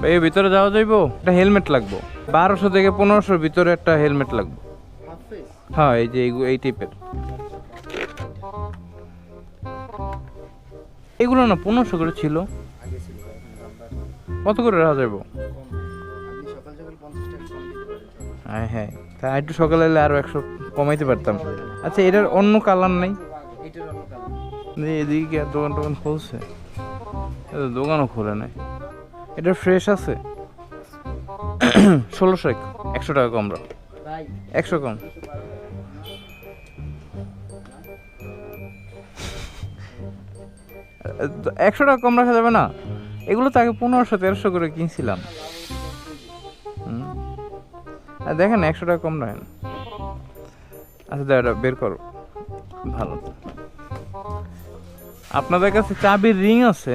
ভাই ভিতরে যাওয়া যাইবো? একটা হেলমেট লাগবো। বারোশো থেকে পনেরোশোর ভিতরে একটা হেলমেট লাগবে। হ্যাঁ এই যে এই টাইপের এগুলো না পনেরোশো করে ছিল। কত করে রাখা যাব হ্যাঁ হ্যাঁ। তা একটু সকালে এলে আরও একশো কমাইতে পারতাম। আচ্ছা এটার অন্য কালার নেই? এদিকে দোকান টোকান খুলছে দোকানও খোলে নাই। এটা ফ্রেশ আছে? ষোলোশো এক একশো টাকা কম রাখ একশো কম। একশো টাকা কম রাখা যাবে না? এগুলো তো আগে পনেরোশো তেরোশো করে কিনছিলাম। দেখেন একশো টাকা কম রাখেন। আচ্ছা এটা বের করো। ভালো। আপনাদের কাছে চাবির রিং আছে।